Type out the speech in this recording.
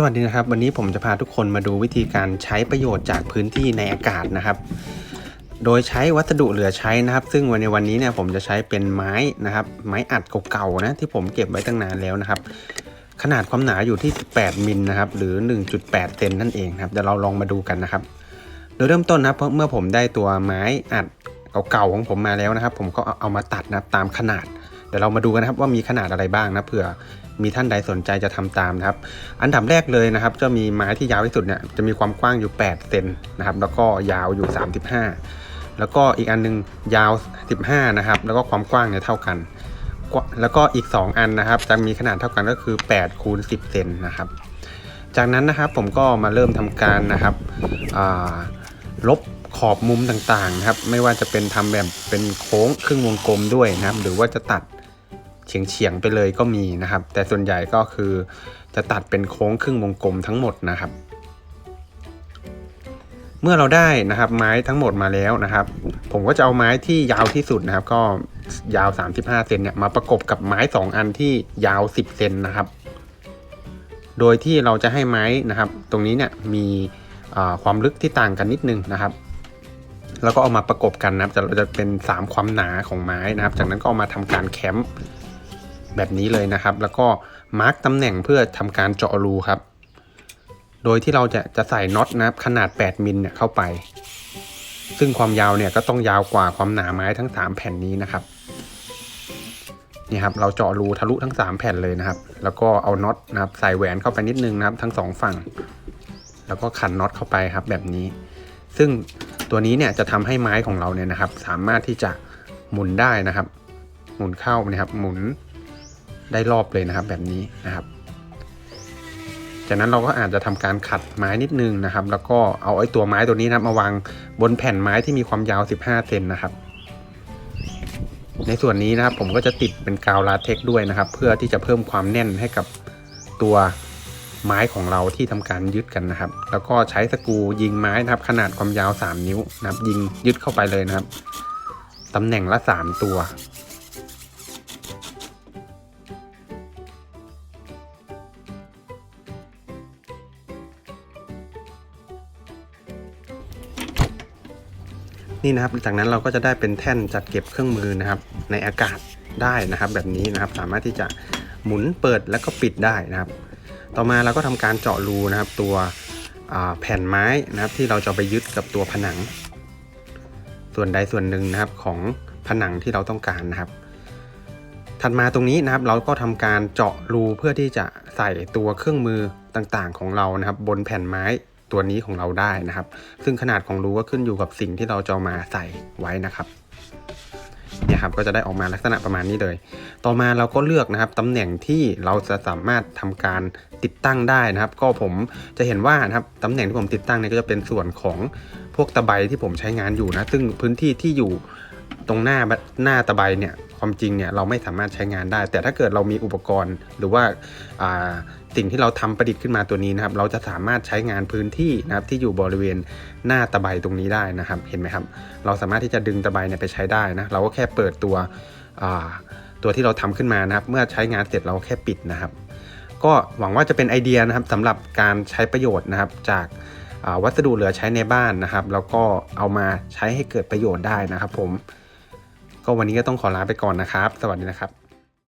สวัสดีนะครับ วันนี้ผมจะพาทุกคนมาดูวิธีการใช้ประโยชน์จากพื้นที่ในอากาศนะครับ โดยใช้วัสดุเหลือใช้นะครับ ซึ่งวันในวันนี้เนี่ยผมจะใช้เป็นไม้นะครับ ไม้อัดเก่าๆนะที่ผมเก็บไว้ตั้งนานแล้วนะครับ ขนาดความหนาอยู่ที่ 18 มิลนะครับ หรือ 1.8 เซนนั่นเองครับเดี๋ยวเราลองมาดูกันนะครับ โดยเริ่มต้นนะครับเพราะเมื่อผมได้ตัวไม้อัดเก่าๆของผมมาแล้วนะครับ ผมก็เอามาตัดนะตามขนาดเดี๋ยวเรามาดูกันนะครับว่ามีขนาดอะไรบ้างนะเผื่อ มีท่านใดสนใจจะทำตามนะครับ อันดับแรกเลยนะครับ จะมีไม้ที่ยาวที่สุดเนี่ยจะมีความกว้างอยู่ 8 เซนนะครับ แล้วก็ยาวอยู่ 35 แล้วก็อีกอันหนึงยาว 15 นะครับ แล้วก็ความกว้างเนี่ยเท่ากัน แล้วก็อีก 2 อันนะครับ จะมีขนาดเท่ากันก็คือ8คูณ10 เซนนะครับ จากนั้นนะครับผมก็มาเริ่มทำการนะครับลบขอบมุมต่างๆนะครับ ไม่ว่าจะเป็นทำแบบเป็นโค้งครึ่งวงกลมด้วยนะครับ หรือว่าจะตัด เฉียงๆไปเลยก็มีนะครับ แต่ส่วนใหญ่ก็คือจะตัดเป็นโค้งครึ่งวงกลมทั้งหมดนะครับ เมื่อเราได้นะครับไม้ทั้งหมดมาแล้วนะครับ ผมก็จะเอาไม้ที่ยาวที่สุดนะครับ ก็ยาว 35เซนเนี่ยมาประกบกับไม้ 2 อันที่ยาว 10เซนนะครับ โดยที่เราจะให้ไม้นะครับ ตรงนี้เนี่ยมีความลึกที่ต่างกันนิดนึงนะครับแล้วก็เอามาประกบกันนะครับจะจะเป็น 3 ความหนาของไม้นะครับ จากนั้นก็เอามาทำการแคมป์ แบบนี้เลยนะครับ แล้วก็มาร์กตำแหน่งเพื่อทำการเจาะรูครับ โดยที่เราจะจะใส่น็อตนะครับขนาด 8 มิลเนี่ยเข้าไป ซึ่งความยาวเนี่ยก็ต้องยาวกว่าความหนาไม้ทั้ง 3 แผ่นนี้นะครับนี่ครับเราเจาะรูทะลุทั้ง 3 แผ่นเลยนะครับ แล้วก็เอาน็อตนะครับใส่แหวนเข้าไปนิดนึงนะครับ ทั้งสองฝั่ง แล้วก็ขันน็อตเข้าไปครับแบบนี้ ซึ่งตัวนี้เนี่ยจะทำให้ไม้ของเราเนี่ยนะครับ สามารถที่จะหมุนได้นะครับ หมุนเข้านะครับหมุน ได้รอบเลยนะครับแบบนี้นะครับ จากนั้นเราก็อาจจะทำการขัดไม้นิดนึงนะครับ แล้วก็เอาไอ้ตัวไม้ตัวนี้นะมาวางบนแผ่นไม้ที่มีความยาว 15เซนนะครับ ในส่วนนี้นะครับผมก็จะติดเป็นกาวลาเท็กด้วยนะครับ เพื่อที่จะเพิ่มความแน่นให้กับตัวไม้ของเราที่ทำการยึดกันนะครับ แล้วก็ใช้สกูยิงไม้นะครับ ขนาดความยาว 3 นิ้วนะครับ ยิงยึดเข้าไปเลยนะครับตำแหน่งละ 3 ตัว นี่นะครับ จากนั้นเราก็จะได้เป็นแท่นจัดเก็บเครื่องมือนะครับ ในอากาศได้นะครับ แบบนี้นะครับ สามารถที่จะหมุนเปิดแล้วก็ปิดได้นะครับ ต่อมาเราก็ทำการเจาะรูนะครับ ตัวแผ่นไม้นะครับ ที่เราจะไปยึดกับตัวผนัง ส่วนใดส่วนหนึ่งนะครับของผนังที่เราต้องการนะครับ ถัดมาตรงนี้นะครับ เราก็ทำการเจาะรูเพื่อที่จะใส่ตัวเครื่องมือต่างๆของเรานะครับ บนแผ่นไม้ ตัวนี้ของเราได้นะครับ ซึ่งขนาดของรูก็ขึ้นอยู่กับสิ่งที่เราจะมาใส่ไว้นะครับเนี่ยครับก็จะได้ออกมาลักษณะประมาณนี้เลย ต่อมาเราก็เลือกนะครับตำแหน่งที่เราจะสามารถทำการติดตั้งได้นะครับ ก็ผมจะเห็นว่านะครับตำแหน่งที่ผมติดตั้งเนี่ยก็จะเป็นส่วนของพวกตะไบที่ผมใช้งานอยู่นะ ซึ่งพื้นที่ที่อยู่ ตรงหน้าหน้าตะไบเนี่ยความจริงเนี่ยเราไม่สามารถใช้งานได้ แต่ถ้าเกิดเรามีอุปกรณ์หรือว่าาสิ่งที่เราทำประดิษฐ์ขึ้นมาตัวนี้นะครับ เราจะสามารถใช้งานพื้นที่นะครับที่อยู่บริเวณหน้าตะไบตรงนี้ได้นะครับ เห็นไหมครับ เราสามารถที่จะดึงตะไบเนี่ยไปใช้ได้นะเราก็แค่เปิดตัวตัวที่เราทำขึ้นมานะครับ เมื่อใช้งานเสร็จเราแค่ปิดนะครับ ก็หวังว่าจะเป็นไอเดียนะครับสำหรับการใช้ประโยชน์นะครับจากวัสดุเหลือใช้ในบ้านนะครับ แล้วก็เอามาใช้ให้เกิดประโยชน์ได้นะครับผม ก็วันนี้ก็ต้องขอลาไปก่อนนะครับ สวัสดีนะครับ